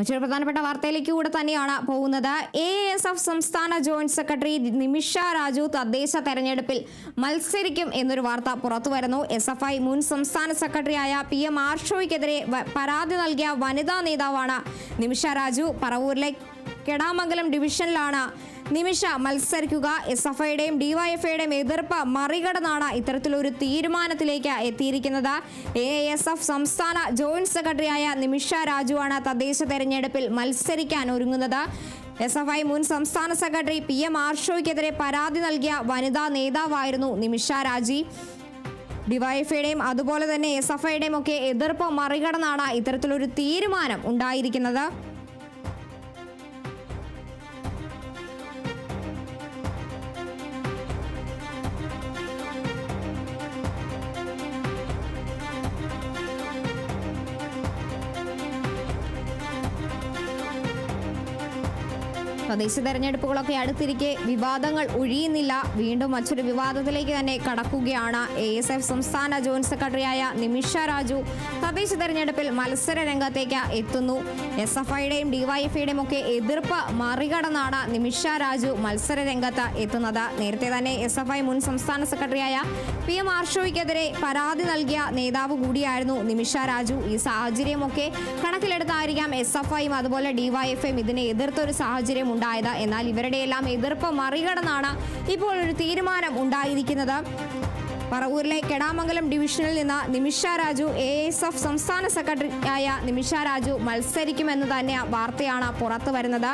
മറ്റൊരു പ്രധാനപ്പെട്ട വാർത്തയിലേക്ക് കൂടെ തന്നെയാണ് പോകുന്നത്. എ എസ് എഫ് സംസ്ഥാന ജോയിന്റ് സെക്രട്ടറി നിമിഷ രാജു തദ്ദേശ തെരഞ്ഞെടുപ്പിൽ മത്സരിക്കും എന്നൊരു വാർത്ത പുറത്തുവരുന്നു. എസ് എഫ് ഐ മുൻ സംസ്ഥാന സെക്രട്ടറിയായ പി എം ആർഷോയ്ക്കെതിരെ പരാതി നൽകിയ വനിതാ നേതാവാണ് നിമിഷ രാജു. പറവൂരിലെ കെടാമംഗലം ഡിവിഷനിലാണ് നിമിഷ മത്സരിക്കുക. എസ് എഫ് ഐയുടെയും ഡിവൈഎഫ്ഐയുടെയും എതിർപ്പ് മറികടന്നാണ് ഇത്തരത്തിലൊരു തീരുമാനത്തിലേക്ക് എത്തിയിരിക്കുന്നത്. എ എസ് എഫ് സംസ്ഥാന ജോയിന്റ് സെക്രട്ടറിയായ നിമിഷ രാജുവാണ് തദ്ദേശ തെരഞ്ഞെടുപ്പിൽ മത്സരിക്കാൻ ഒരുങ്ങുന്നത്. എസ് എഫ് ഐ മുൻ സംസ്ഥാന സെക്രട്ടറി പി എം ആർഷോയ്ക്കെതിരെ പരാതി നൽകിയ വനിതാ നേതാവായിരുന്നു നിമിഷ രാജി. ഡിവൈഎഫ്ഐയുടെയും അതുപോലെ തന്നെ എസ് എഫ് ഐയുടെയും ഒക്കെ എതിർപ്പ് മറികടന്നാണ് ഇത്തരത്തിലൊരു തീരുമാനം ഉണ്ടായിരിക്കുന്നത്. തദ്ദേശ തെരഞ്ഞെടുപ്പുകളൊക്കെ അടുത്തിരിക്കെ വിവാദങ്ങൾ ഒഴിയുന്നില്ല. വീണ്ടും മറ്റൊരു വിവാദത്തിലേക്ക് തന്നെ കടക്കുകയാണ്. എ എസ് എഫ് സംസ്ഥാന ജോയിന്റ് സെക്രട്ടറിയായ നിമിഷ രാജു തദ്ദേശ തെരഞ്ഞെടുപ്പിൽ മത്സര രംഗത്തേക്ക് എത്തുന്നു. എസ് എഫ് ഐയുടെയും ഡിവൈഎഫ്ഐയുടെയും ഒക്കെ എതിർപ്പ് മറികടന്നാണ് നിമിഷ രാജു മത്സര രംഗത്ത് എത്തുന്നത്. നേരത്തെ തന്നെ എസ് എഫ് ഐ മുൻ സംസ്ഥാന സെക്രട്ടറിയായ പി എം ആർഷോയ്ക്കെതിരെ പരാതി നൽകിയ നേതാവ് കൂടിയായിരുന്നു നിമിഷ രാജു. ഈ സാഹചര്യമൊക്കെ കണക്കിലെടുത്തായിരിക്കാം എസ് എഫ് ഐയും അതുപോലെ ഡിവൈഎഫ്ഐയും ഇതിനെ എതിർത്തൊരു സാഹചര്യം ഉണ്ടായത്. എന്നാൽ ഇവരുടെയെല്ലാം എതിർപ്പ് മറികടന്നാണ് ഇപ്പോൾ ഒരു തീരുമാനം ഉണ്ടായിരിക്കുന്നത്. പറവൂരിലെ കെടാമംഗലം ഡിവിഷനിൽ നിന്ന് Nimisha Raju A S F സംസ്ഥാന സെക്രട്ടറി ആയ നിമിഷ രാജു മത്സരിക്കുമെന്ന് തന്നെ വാർത്തയാണ് പുറത്തു വരുന്നത്.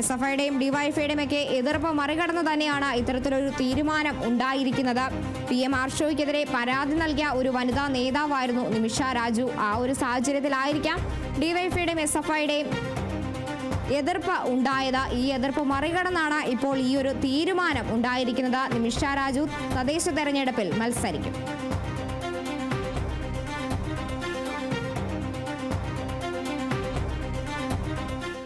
എസ് എഫ് ഐയുടെയും ഡിവൈഎഫ്ഐയുടെയും ഒക്കെ എതിർപ്പ് മറികടന്ന് തന്നെയാണ് ഇത്തരത്തിലൊരു തീരുമാനം ഉണ്ടായിരിക്കുന്നത്. പി എം ആർഷോയ്ക്കെതിരെ പരാതി നൽകിയ ഒരു വനിതാ നേതാവായിരുന്നു നിമിഷ രാജു. ആ ഒരു സാഹചര്യത്തിലായിരിക്കാം ഡിവൈഎഫ്ഐയുടെയും എസ് എഫ് ഐയുടെയും എതിർപ്പ് ഉണ്ടായത് ഈ എതിർപ്പ് മറികടന്നാണ് ഇപ്പോൾ ഈ ഒരു തീരുമാനം ഉണ്ടായിരിക്കുന്നത്. നിമിഷ രാജു തദ്ദേശ തെരഞ്ഞെടുപ്പിൽ മത്സരിക്കും.